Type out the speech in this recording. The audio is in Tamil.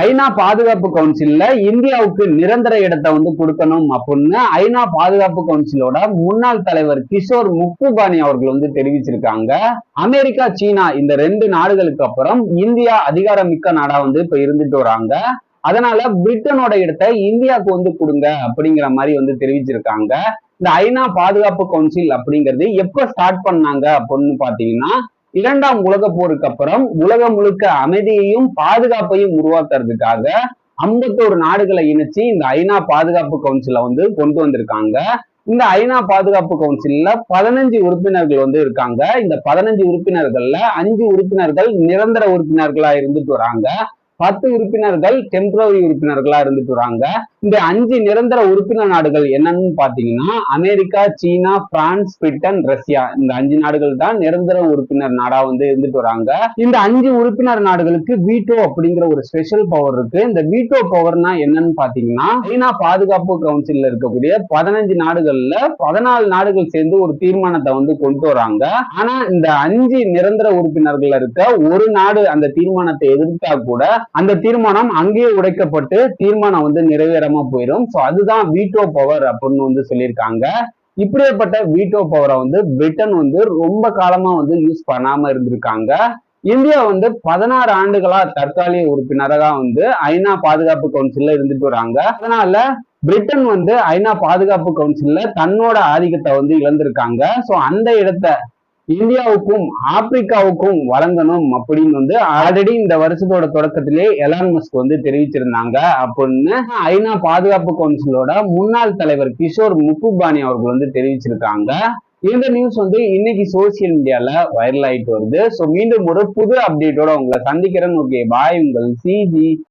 ஐநா பாதுகாப்பு கவுன்சில்ல இந்தியாவுக்கு நிரந்தர இடத்தை வந்து கொடுக்கணும் அப்படின்னு ஐநா பாதுகாப்பு கவுன்சிலோட முன்னாள் தலைவர் கிஷோர் முக்குபானி அவர்கள் வந்து தெரிவிச்சிருக்காங்க. அமெரிக்கா சீனா இந்த ரெண்டு நாடுகளுக்கு அப்புறம் இந்தியா அதிகாரமிக்க நாடா வந்து இப்ப இருந்துட்டு வராங்க. அதனால பிரிட்டனோட இடத்தை இந்தியாவுக்கு வந்து கொடுங்க அப்படிங்கிற மாதிரி வந்து தெரிவிச்சிருக்காங்க. இந்த ஐநா பாதுகாப்பு கவுன்சில் அப்படிங்கிறது எப்ப ஸ்டார்ட் பண்ணாங்க அப்படின்னு பாத்தீங்கன்னா இரண்டாம் உலக போருக்கு அப்புறம் உலகம் முழுக்க அமைதியையும் பாதுகாப்பையும் உருவாக்குறதுக்காக ஐம்பத்தோரு நாடுகளை இணைச்சு இந்த ஐநா பாதுகாப்பு கவுன்சிலை வந்து கொண்டு வந்திருக்காங்க. இந்த ஐநா பாதுகாப்பு கவுன்சில்ல பதினஞ்சு உறுப்பினர்கள் வந்து இருக்காங்க. இந்த பதினஞ்சு உறுப்பினர்கள்ல அஞ்சு உறுப்பினர்கள் நிரந்தர உறுப்பினர்களா இருந்துட்டு வராங்க. பத்து உறுப்பினர்கள் டெம்பரரி உறுப்பினர்களா இருந்துட்டு வராங்க. இந்த அஞ்சு நிரந்தர உறுப்பினர் நாடுகள் என்னன்னு பாத்தீங்கன்னா America China France Britain Russia. இந்த அஞ்சு நாடுகள் தான் நிரந்தர உறுப்பினர் நாடா வந்து இருந்துட்டு வராங்க. இந்த அஞ்சு உறுப்பினர் நாடுகளுக்கு வீட்டோ அப்படிங்கிற ஒரு ஸ்பெஷல் பவர் இருக்கு. இந்த வீட்டோ பவர்னா என்னன்னு பாத்தீங்கன்னா ஐநா பாதுகாப்பு கவுன்சில் இருக்கக்கூடிய பதினஞ்சு நாடுகள்ல பதினாலு நாடுகள் சேர்ந்து ஒரு தீர்மானத்தை வந்து கொண்டு வராங்க. ஆனா இந்த அஞ்சு நிரந்தர உறுப்பினர்கள் இருக்க ஒரு நாடு அந்த தீர்மானத்தை எதிர்த்தா கூட அந்த தீர்மானம் அங்கேயே உடைக்கப்பட்டு தீர்மானம் வந்து நிறைவேறாம போயிடும். ஸோ அதுதான் வீட்டோ பவர் அப்படின்னு வந்து சொல்லியிருக்காங்க. இப்படியேப்பட்ட வீட்டோ பவரை வந்து பிரிட்டன் வந்து ரொம்ப காலமா வந்து யூஸ் பண்ணாம இருந்திருக்காங்க. இந்தியா வந்து பதினாறு ஆண்டுகளா தற்காலிக உறுப்பினராக வந்து ஐநா பாதுகாப்பு கவுன்சில்ல இருந்துட்டு வராங்க. அதனால பிரிட்டன் வந்து ஐநா பாதுகாப்பு கவுன்சில்ல தன்னோட ஆதிக்கத்தை வந்து இழந்திருக்காங்க. சோ அந்த இடத்த இந்தியாவுக்கும் ஆப்பிரிக்காவுக்கும் வழங்கணும் அப்படின்னு வந்து ஆல்ரெடி இந்த வருஷத்தோட தொடக்கத்திலே எலான் மஸ்க் வந்து தெரிவிச்சிருந்தாங்க. அப்படின்னு ஐநா பாதுகாப்பு கவுன்சிலோட முன்னாள் தலைவர் கிஷோர் முக்குபானி அவர்கள் வந்து தெரிவிச்சிருக்காங்க. இந்த நியூஸ் வந்து இன்னைக்கு சோசியல் மீடியால வைரல் ஆயிட்டு வருது. ஸோ மீண்டும் ஒரு புது அப்டேட்டோட உங்களை சந்திக்கிறேன். ஓகே பாய் உங்கள் சிஜி